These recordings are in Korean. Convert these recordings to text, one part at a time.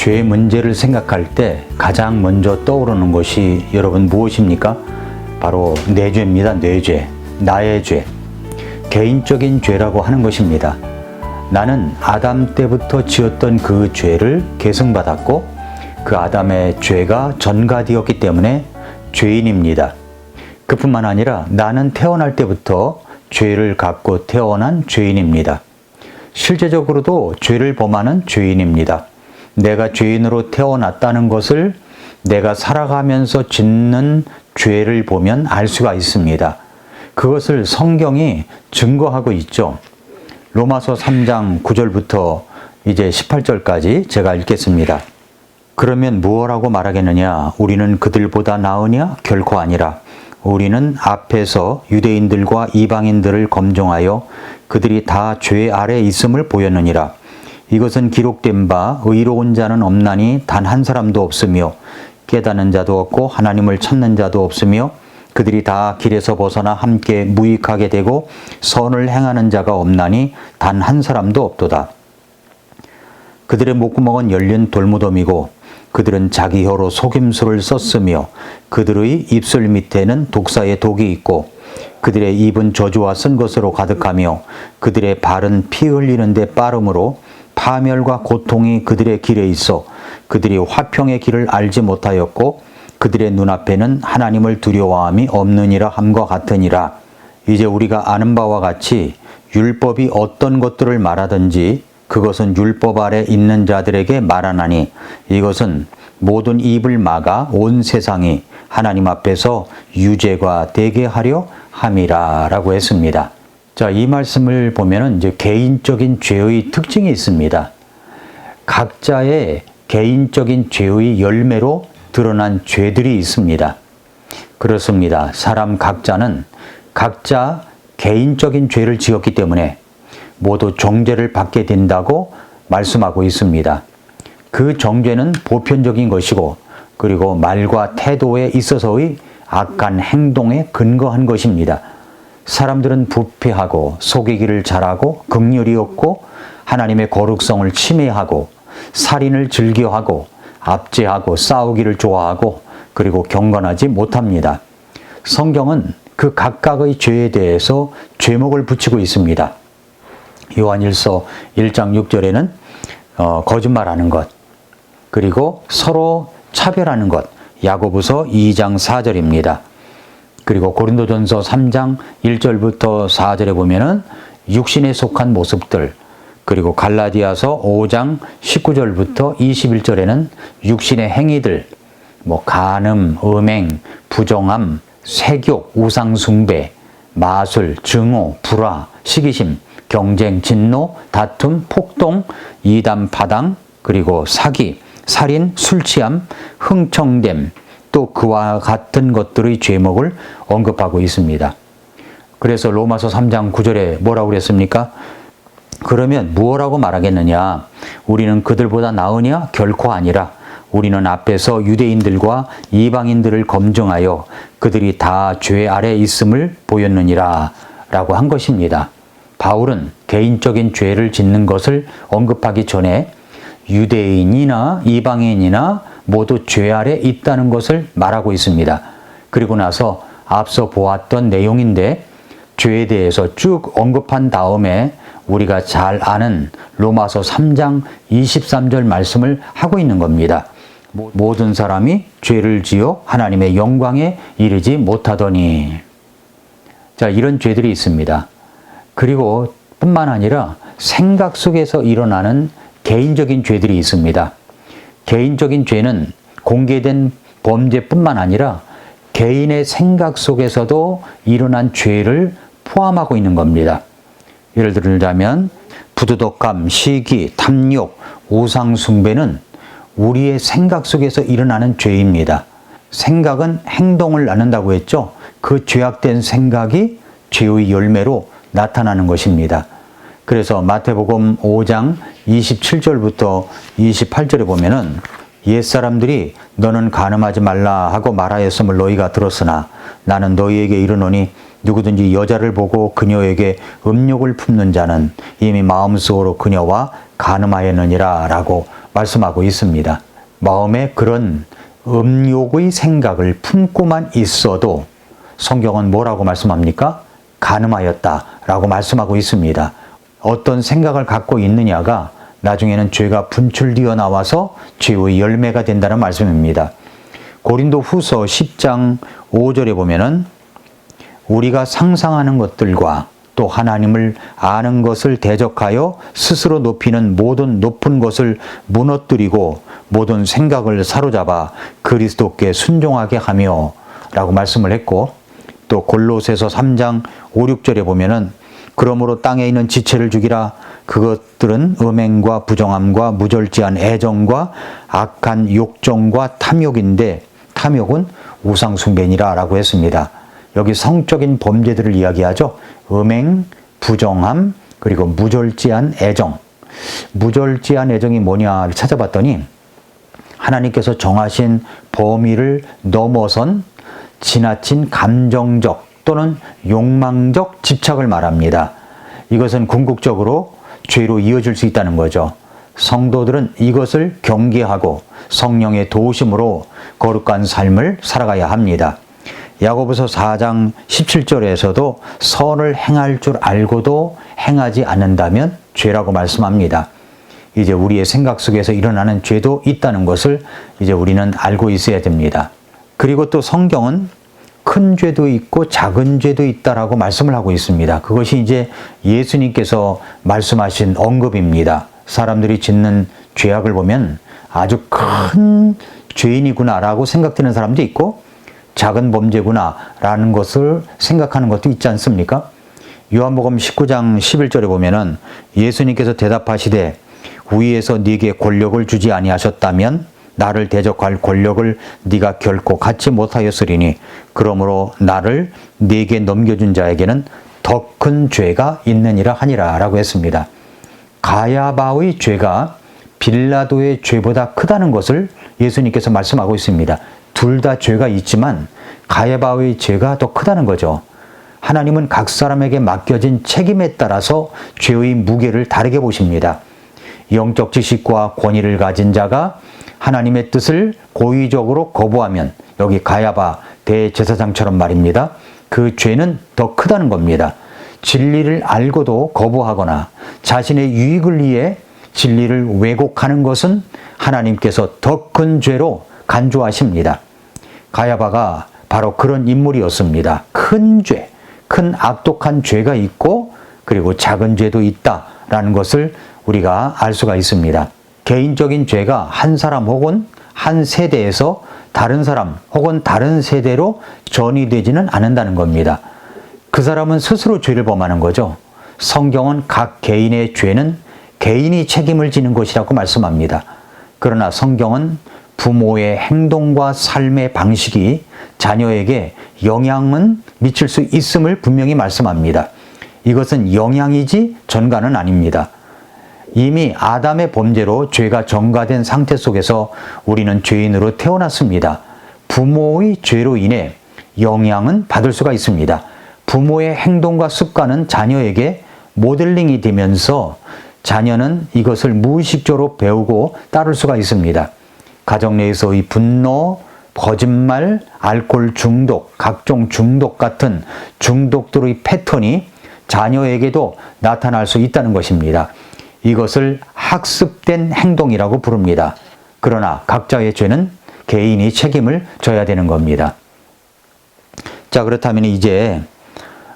죄 문제를 생각할 때 가장 먼저 떠오르는 것이 여러분 무엇입니까? 바로 뇌죄입니다. 뇌죄. 나의 죄. 개인적인 죄라고 하는 것입니다. 나는 아담 때부터 지었던 그 죄를 계승받았고 그 아담의 죄가 전가되었기 때문에 죄인입니다. 그뿐만 아니라 나는 태어날 때부터 죄를 갖고 태어난 죄인입니다. 실제적으로도 죄를 범하는 죄인입니다. 내가 죄인으로 태어났다는 것을 내가 살아가면서 짓는 죄를 보면 알 수가 있습니다. 그것을 성경이 증거하고 있죠. 로마서 3장 9절부터 이제 18절까지 제가 읽겠습니다. 그러면 무엇라고 말하겠느냐? 우리는 그들보다 나으냐? 결코 아니라. 우리는 앞에서 유대인들과 이방인들을 검증하여 그들이 다 죄 아래 있음을 보였느니라. 이것은 기록된 바 의로운 자는 없나니 단 한 사람도 없으며 깨닫는 자도 없고 하나님을 찾는 자도 없으며 그들이 다 길에서 벗어나 함께 무익하게 되고 선을 행하는 자가 없나니 단 한 사람도 없도다. 그들의 목구멍은 열린 돌무덤이고 그들은 자기 혀로 속임수를 썼으며 그들의 입술 밑에는 독사의 독이 있고 그들의 입은 저주와 쓴 것으로 가득하며 그들의 발은 피 흘리는데 빠름으로 파멸과 고통이 그들의 길에 있어 그들이 화평의 길을 알지 못하였고 그들의 눈앞에는 하나님을 두려워함이 없느니라 함과 같으니라 이제 우리가 아는 바와 같이 율법이 어떤 것들을 말하든지 그것은 율법 아래 있는 자들에게 말하나니 이것은 모든 입을 막아 온 세상이 하나님 앞에서 유죄가 되게 하려 함이라라고 했습니다. 자, 이 말씀을 보면은 이제 개인적인 죄의 특징이 있습니다. 각자의 개인적인 죄의 열매로 드러난 죄들이 있습니다. 그렇습니다. 사람 각자는 각자 개인적인 죄를 지었기 때문에 모두 정죄를 받게 된다고 말씀하고 있습니다. 그 정죄는 보편적인 것이고 그리고 말과 태도에 있어서의 악한 행동에 근거한 것입니다. 사람들은 부패하고 속이기를 잘하고 극렬이 없고 하나님의 거룩성을 침해하고 살인을 즐겨하고 압제하고 싸우기를 좋아하고 그리고 경건하지 못합니다. 성경은 그 각각의 죄에 대해서 죄목을 붙이고 있습니다. 요한일서 1장 6절에는 어, 거짓말하는 것, 그리고 서로 차별하는 것, 야고보서 2장 4절입니다. 그리고 고린도전서 3장 1절부터 4절에 보면은 육신에 속한 모습들, 그리고 갈라디아서 5장 19절부터 21절에는 육신의 행위들, 뭐 간음, 음행, 부정함, 세욕, 우상숭배, 마술, 증오, 불화, 시기심, 경쟁, 진노, 다툼, 폭동, 이단, 파당, 그리고 사기, 살인, 술 취함, 흥청됨, 또 그와 같은 것들의 죄목을 언급하고 있습니다. 그래서 로마서 3장 9절에 뭐라고 그랬습니까? 그러면 무엇라고 말하겠느냐? 우리는 그들보다 나으냐? 결코 아니라 우리는 앞에서 유대인들과 이방인들을 검증하여 그들이 다 죄 아래 있음을 보였느니라 라고 한 것입니다. 바울은 개인적인 죄를 짓는 것을 언급하기 전에 유대인이나 이방인이나 모두 죄 아래 있다는 것을 말하고 있습니다. 그리고 나서 앞서 보았던 내용인데 죄에 대해서 쭉 언급한 다음에 우리가 잘 아는 로마서 3장 23절 말씀을 하고 있는 겁니다. 모든 사람이 죄를 지어 하나님의 영광에 이르지 못하더니. 자, 이런 죄들이 있습니다. 그리고 뿐만 아니라 생각 속에서 일어나는 개인적인 죄들이 있습니다. 개인적인 죄는 공개된 범죄뿐만 아니라 개인의 생각 속에서도 일어난 죄를 포함하고 있는 겁니다. 예를 들자면 부도덕감, 시기, 탐욕, 우상숭배는 우리의 생각 속에서 일어나는 죄입니다. 생각은 행동을 낳는다고 했죠. 그 죄악된 생각이 죄의 열매로 나타나는 것입니다. 그래서 마태복음 5장 27절부터 28절에 보면은 옛사람들이 너는 간음하지 말라 하고 말하였음을 너희가 들었으나 나는 너희에게 이르노니 누구든지 여자를 보고 그녀에게 음욕을 품는 자는 이미 마음속으로 그녀와 가늠하였느니라 라고 말씀하고 있습니다. 마음에 그런 음욕의 생각을 품고만 있어도 성경은 뭐라고 말씀합니까? 가늠하였다 라고 말씀하고 있습니다. 어떤 생각을 갖고 있느냐가 나중에는 죄가 분출되어 나와서 죄의 열매가 된다는 말씀입니다. 고린도 후서 10장 5절에 보면은 우리가 상상하는 것들과 또 하나님을 아는 것을 대적하여 스스로 높이는 모든 높은 것을 무너뜨리고 모든 생각을 사로잡아 그리스도께 순종하게 하며 라고 말씀을 했고 또 골로새서 3장 5, 6절에 보면은 그러므로 땅에 있는 지체를 죽이라 그것들은 음행과 부정함과 무절제한 애정과 악한 욕정과 탐욕인데 탐욕은 우상숭배니라 라고 했습니다. 여기 성적인 범죄들을 이야기하죠. 음행, 부정함, 그리고 무절제한 애정. 무절제한 애정이 뭐냐를 찾아봤더니 하나님께서 정하신 범위를 넘어선 지나친 감정적 또는 욕망적 집착을 말합니다. 이것은 궁극적으로 죄로 이어질 수 있다는 거죠. 성도들은 이것을 경계하고 성령의 도우심으로 거룩한 삶을 살아가야 합니다. 야고보서 4장 17절에서도 선을 행할 줄 알고도 행하지 않는다면 죄라고 말씀합니다. 이제 우리의 생각 속에서 일어나는 죄도 있다는 것을 이제 우리는 알고 있어야 됩니다. 그리고 또 성경은 큰 죄도 있고 작은 죄도 있다라고 말씀을 하고 있습니다. 그것이 이제 예수님께서 말씀하신 언급입니다. 사람들이 짓는 죄악을 보면 아주 큰 죄인이구나라고 생각되는 사람도 있고 작은 범죄구나라는 것을 생각하는 것도 있지 않습니까? 요한복음 19장 11절에 보면은 예수님께서 대답하시되 위에서 네게 권력을 주지 아니하셨다면 나를 대적할 권력을 네가 결코 갖지 못하였으리니 그러므로 나를 네게 넘겨준 자에게는 더 큰 죄가 있느니라 하니라라고 했습니다. 가야바의 죄가 빌라도의 죄보다 크다는 것을 예수님께서 말씀하고 있습니다. 둘 다 죄가 있지만 가야바의 죄가 더 크다는 거죠. 하나님은 각 사람에게 맡겨진 책임에 따라서 죄의 무게를 다르게 보십니다. 영적 지식과 권위를 가진 자가 하나님의 뜻을 고의적으로 거부하면 여기 가야바 대제사장처럼 말입니다. 그 죄는 더 크다는 겁니다. 진리를 알고도 거부하거나 자신의 유익을 위해 진리를 왜곡하는 것은 하나님께서 더 큰 죄로 간주하십니다. 가야바가 바로 그런 인물이었습니다. 큰 죄, 큰 악독한 죄가 있고 그리고 작은 죄도 있다라는 것을 우리가 알 수가 있습니다. 개인적인 죄가 한 사람 혹은 한 세대에서 다른 사람 혹은 다른 세대로 전이 되지는 않는다는 겁니다. 그 사람은 스스로 죄를 범하는 거죠. 성경은 각 개인의 죄는 개인이 책임을 지는 것이라고 말씀합니다. 그러나 성경은 부모의 행동과 삶의 방식이 자녀에게 영향은 미칠 수 있음을 분명히 말씀합니다. 이것은 영향이지 전가는 아닙니다. 이미 아담의 범죄로 죄가 전가된 상태 속에서 우리는 죄인으로 태어났습니다. 부모의 죄로 인해 영향은 받을 수가 있습니다. 부모의 행동과 습관은 자녀에게 모델링이 되면서 자녀는 이것을 무의식적으로 배우고 따를 수가 있습니다. 가정 내에서의 분노, 거짓말, 알코올 중독, 각종 중독 같은 중독들의 패턴이 자녀에게도 나타날 수 있다는 것입니다. 이것을 학습된 행동이라고 부릅니다. 그러나 각자의 죄는 개인이 책임을 져야 되는 겁니다. 자, 그렇다면 이제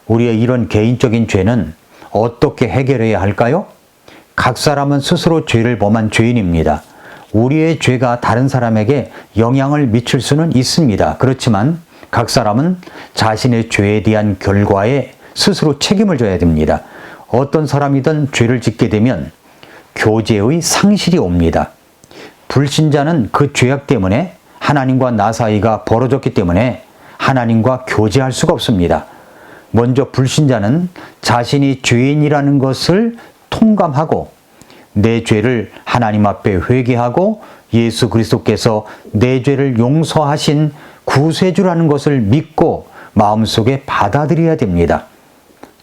우리의 이런 개인적인 죄는 어떻게 해결해야 할까요? 각 사람은 스스로 죄를 범한 죄인입니다. 우리의 죄가 다른 사람에게 영향을 미칠 수는 있습니다. 그렇지만 각 사람은 자신의 죄에 대한 결과에 스스로 책임을 져야 됩니다. 어떤 사람이든 죄를 짓게 되면 교제의 상실이 옵니다. 불신자는 그 죄악 때문에 하나님과 나 사이가 벌어졌기 때문에 하나님과 교제할 수가 없습니다. 먼저 불신자는 자신이 죄인이라는 것을 통감하고 내 죄를 하나님 앞에 회개하고 예수 그리스도께서 내 죄를 용서하신 구세주라는 것을 믿고 마음속에 받아들여야 됩니다.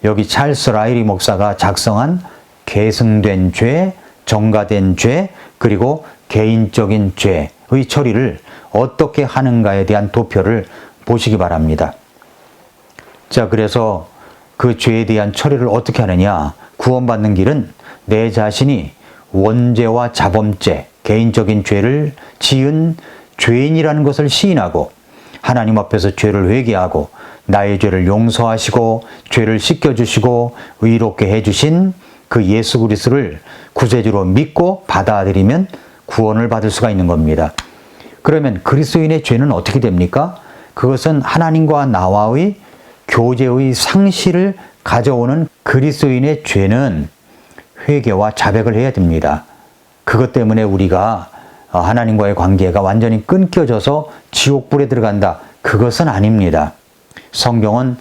여기 찰스 라이리 목사가 작성한 계승된 죄, 정가된 죄, 그리고 개인적인 죄의 처리를 어떻게 하는가에 대한 도표를 보시기 바랍니다. 자, 그래서 그 죄에 대한 처리를 어떻게 하느냐? 구원받는 길은 내 자신이 원죄와 자범죄, 개인적인 죄를 지은 죄인이라는 것을 시인하고 하나님 앞에서 죄를 회개하고 나의 죄를 용서하시고 죄를 씻겨 주시고 의롭게 해 주신 그 예수 그리스도를 구세주로 믿고 받아들이면 구원을 받을 수가 있는 겁니다. 그러면 그리스도인의 죄는 어떻게 됩니까? 그것은 하나님과 나와의 교제의 상실을 가져오는 그리스도인의 죄는 회개와 자백을 해야 됩니다. 그것 때문에 우리가 하나님과의 관계가 완전히 끊겨져서 지옥불에 들어간다. 그것은 아닙니다. 성경은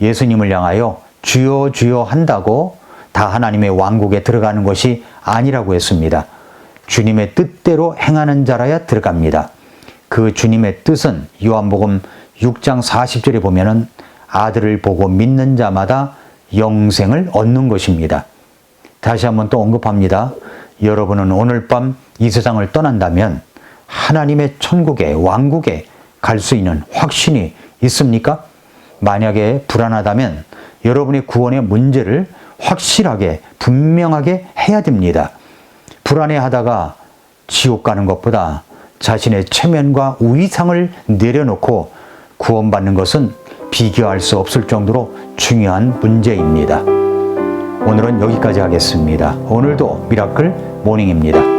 예수님을 향하여 주여 주여 한다고 다 하나님의 왕국에 들어가는 것이 아니라고 했습니다. 주님의 뜻대로 행하는 자라야 들어갑니다. 그 주님의 뜻은 요한복음 6장 40절에 보면은 아들을 보고 믿는 자마다 영생을 얻는 것입니다. 다시 한번 또 언급합니다. 여러분은 오늘 밤 이 세상을 떠난다면 하나님의 천국에 왕국에 갈 수 있는 확신이 있습니까? 만약에 불안하다면 여러분의 구원의 문제를 확실하게 분명하게 해야 됩니다. 불안해 하다가 지옥 가는 것보다 자신의 체면과 위상을 내려놓고 구원받는 것은 비교할 수 없을 정도로 중요한 문제입니다. 오늘은 여기까지 하겠습니다. 오늘도 미라클 모닝입니다.